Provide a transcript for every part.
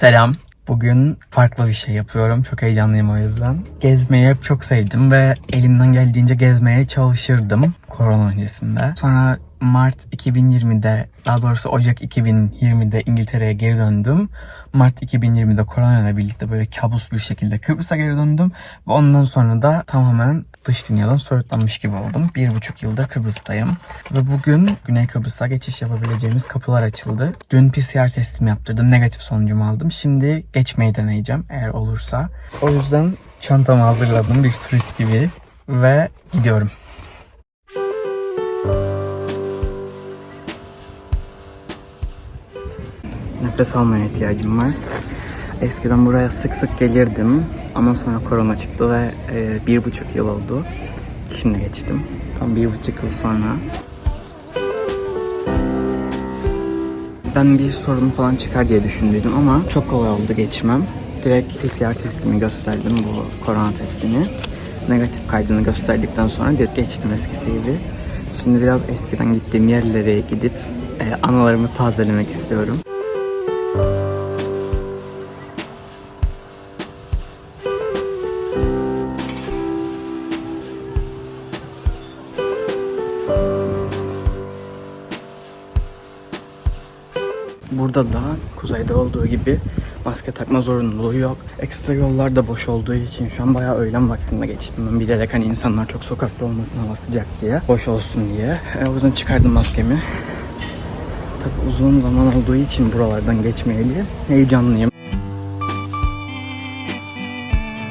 Selam. Bugün farklı bir şey yapıyorum. Çok heyecanlıyım o yüzden. Gezmeyi hep çok sevdim ve elimden geldiğince gezmeye çalışırdım korona öncesinde. Sonra Mart 2020'de, daha doğrusu Ocak 2020'de İngiltere'ye geri döndüm. Mart 2020'de korona birlikte böyle kabus bir şekilde Kıbrıs'a geri döndüm. Ve ondan sonra da tamamen dış dünyadan soyutlanmış gibi oldum. Bir buçuk yılda Kıbrıs'tayım. Ve bugün Güney Kıbrıs'a geçiş yapabileceğimiz kapılar açıldı. Dün PCR testimi yaptırdım. Negatif sonucumu aldım. Şimdi geçmeyi deneyeceğim eğer olursa. O yüzden çantamı hazırladım bir turist gibi. Ve gidiyorum. Nefes almaya ihtiyacım var. Eskiden buraya sık sık gelirdim ama sonra korona çıktı ve e, bir buçuk yıl oldu. Şimdi geçtim. Tam bir buçuk yıl sonra. Ben bir sorun falan çıkar diye düşündüydüm ama çok kolay oldu geçmem. Direkt PCR testimi gösterdim bu korona testini. Negatif kaydını gösterdikten sonra direkt geçtim eskisi gibi. Şimdi biraz eskiden gittiğim yerlere gidip e, anılarımı tazelemek istiyorum. Burada da kuzeyde olduğu gibi maske takma zorunluluğu yok. Ekstra yollar da boş olduğu için şu an bayağı öğlen vaktinde geçtim. Ben bilerek hani insanlar çok sokakta olmasın hava sıcak diye. Boş olsun diye. E, o yüzden çıkardım maskemi. Tabi uzun zaman olduğu için buralardan geçmeyeli heyecanlıyım.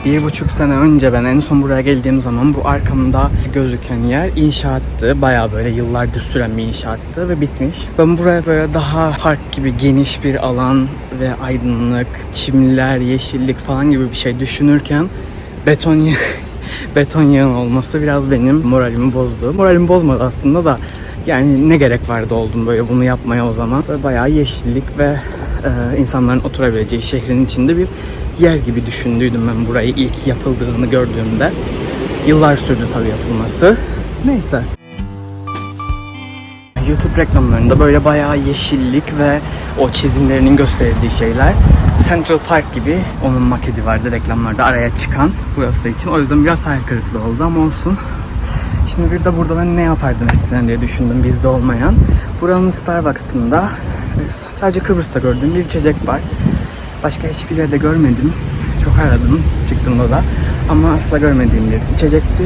Bir buçuk sene önce ben en son buraya geldiğim zaman bu arkamda gözüken yer inşaattı. Baya böyle yıllardır süren bir inşaattı ve bitmiş. Ben buraya böyle daha park gibi geniş bir alan ve aydınlık, çimler, yeşillik falan gibi bir şey düşünürken beton beton yığın olması biraz benim moralimi bozdu. Moralimi bozmadı aslında da yani ne gerek vardı oldum böyle bunu yapmaya o zaman. Böyle bayağı yeşillik ve e, insanların oturabileceği şehrin içinde bir yer gibi düşündüydüm ben burayı ilk yapıldığını gördüğümde. Yıllar sürdü tabii yapılması. Neyse. YouTube reklamlarında böyle bayağı yeşillik ve o çizimlerinin gösterildiği şeyler. Central Park gibi onun maketi vardı reklamlarda araya çıkan burası için. O yüzden biraz hayal kırıklığı oldu ama olsun. Şimdi bir de burada ben ne yapardım eskiden diye düşündüm bizde olmayan. Buranın Starbucks'ında e, sadece Kıbrıs'ta gördüğüm bir içecek var. Başka hiçbir yerde görmedim. Çok aradım çıktığımda da. Ama asla görmediğim bir içecekti.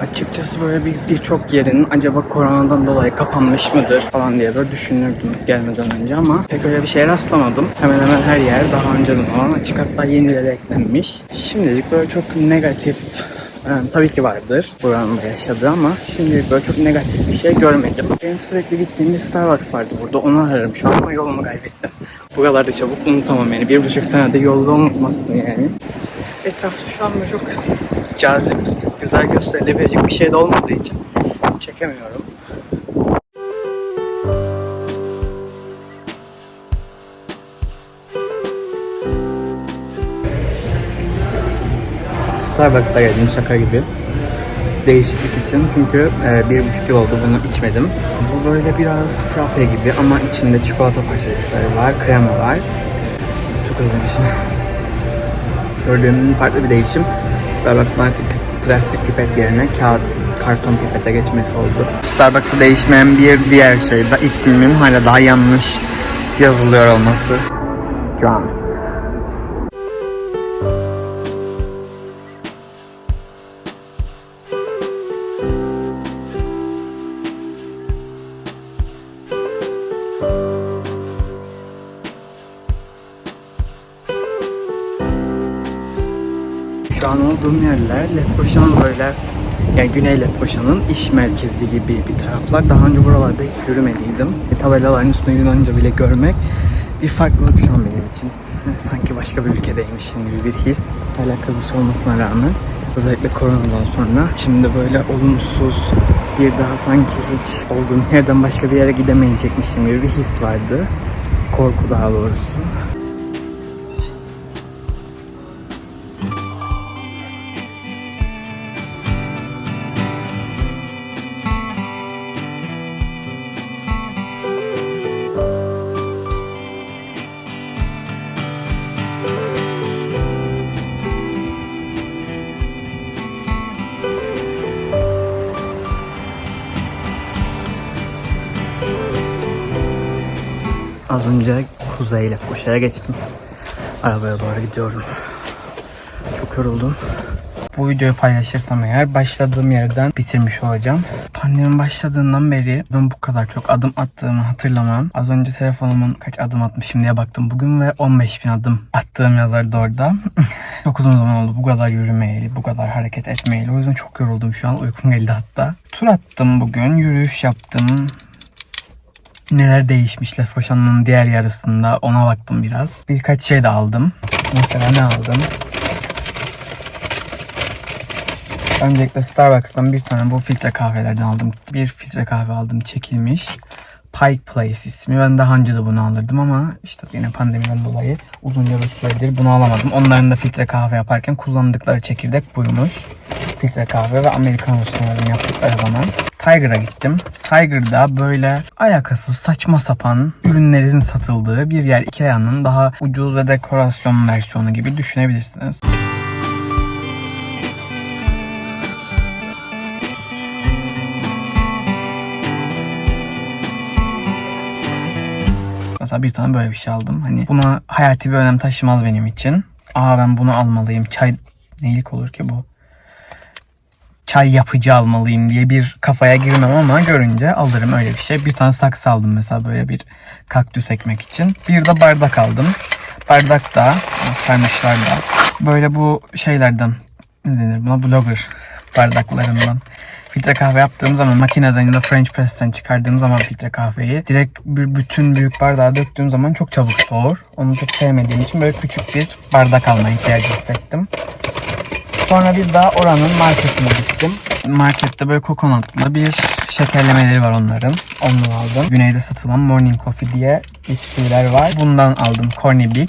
Açıkçası böyle bir birçok yerin acaba koronadan dolayı kapanmış mıdır falan diye böyle düşünürdüm gelmeden önce ama pek öyle bir şeye rastlamadım. Hemen hemen her yer daha önceden olan açık hatta yenileri eklenmiş. Şimdilik böyle çok negatif e, tabii ki vardır buranın da yaşadığı ama şimdilik böyle çok negatif bir şey görmedim. Benim sürekli gittiğim bir Starbucks vardı burada. Onu ararım şu an ama yolumu kaybettim. Buralarda çabuk unutamam yani. Bir buçuk senede yolda unutmasın yani. Etrafta şu an böyle çok cazip, güzel gösterilebilecek bir şey de olmadığı için çekemiyorum. Starbucks'a geldim şaka gibi. Değişiklik için çünkü e, bir buçuk yıl oldu bunu içmedim. Bu böyle biraz frappe gibi ama içinde çikolata parçacıkları var, krema var. Çok özlemişim. Gördüğüm farklı bir değişim. Starbucks'ın artık plastik pipet yerine kağıt, karton pipete geçmesi oldu. Starbucks'a değişmeyen bir diğer şey de ismimin hala daha yanlış yazılıyor olması. John. Şu an olduğum yerler Lefkoşa'nın böyle yani Güney Lefkoşa'nın iş merkezi gibi bir taraflar. Daha önce buralarda hiç yürümediydim. E, tabelaların üstünde Yunanca bile görmek bir farklılık şu an benim için. Sanki başka bir ülkedeymişim gibi bir his. Şey olmasına rağmen. Özellikle koronadan sonra şimdi böyle olumsuz bir daha sanki hiç olduğum yerden başka bir yere gidemeyecekmişim gibi bir his vardı. Korku daha doğrusu. Az önce Kuzey ile Foşa'ya geçtim. Arabaya doğru gidiyorum. Çok yoruldum. Bu videoyu paylaşırsam eğer başladığım yerden bitirmiş olacağım. Pandemi başladığından beri ben bu kadar çok adım attığımı hatırlamam. Az önce telefonumun kaç adım atmışım diye baktım bugün ve 15 bin adım attığım yazardı orada. çok uzun zaman oldu bu kadar yürümeyeli, bu kadar hareket etmeyeli. O yüzden çok yoruldum şu an. Uykum geldi hatta. Tur attım bugün, yürüyüş yaptım. Neler değişmiş Lefkoşan'ın diğer yarısında ona baktım biraz. Birkaç şey de aldım. Mesela ne aldım? Öncelikle Starbucks'tan bir tane bu filtre kahvelerden aldım. Bir filtre kahve aldım çekilmiş. Pike Place ismi. Ben daha önce de bunu alırdım ama işte yine pandemiden dolayı uzunca bir süredir bunu alamadım. Onların da filtre kahve yaparken kullandıkları çekirdek buymuş. Filtre kahve ve Americano sanırım yaptıkları zaman. Tiger'a gittim. Tiger'da böyle alakasız saçma sapan ürünlerin satıldığı bir yer. Ikea'nın daha ucuz ve dekorasyon versiyonu gibi düşünebilirsiniz. Mesela bir tane böyle bir şey aldım. Hani buna hayati bir önem taşımaz benim için. Aa ben bunu almalıyım. Çay neylik olur ki bu? Çay yapıcı almalıyım diye bir kafaya girmem ama görünce alırım öyle bir şey. Bir tane saksı aldım mesela böyle bir kaktüs ekmek için. Bir de bardak aldım. Bardak da sarmışlar da böyle bu şeylerden ne denir buna blogger bardaklarından filtre kahve yaptığım zaman makineden ya da French press'ten çıkardığım zaman filtre kahveyi direkt bir bütün büyük bardağa döktüğüm zaman çok çabuk soğur. Onu çok sevmediğim için böyle küçük bir bardak alma ihtiyacı hissettim. Sonra bir daha oranın marketine gittim. Markette böyle kokonatlı bir şekerlemeleri var onların. Ondan aldım. Güneyde satılan Morning Coffee diye bisküviler var. Bundan aldım Corny Big.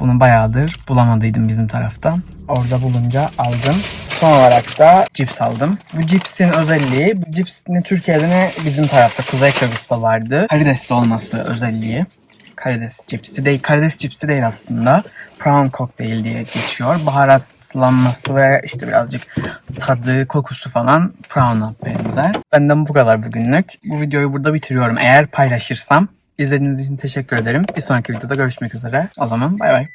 Bunu bayağıdır bulamadıydım bizim tarafta. Orada bulunca aldım. Son olarak da cips aldım. Bu cipsin özelliği, bu cips ne Türkiye'de ne bizim tarafta Kuzey Kıbrıs'ta vardı. Karidesli olması özelliği. Karides cipsi değil, karides cipsi değil aslında. Prawn cocktail diye geçiyor. Baharatlanması ve işte birazcık tadı, kokusu falan prawn'a benzer. Benden bu kadar bugünlük. Bu videoyu burada bitiriyorum. Eğer paylaşırsam izlediğiniz için teşekkür ederim. Bir sonraki videoda görüşmek üzere. O zaman bay bay.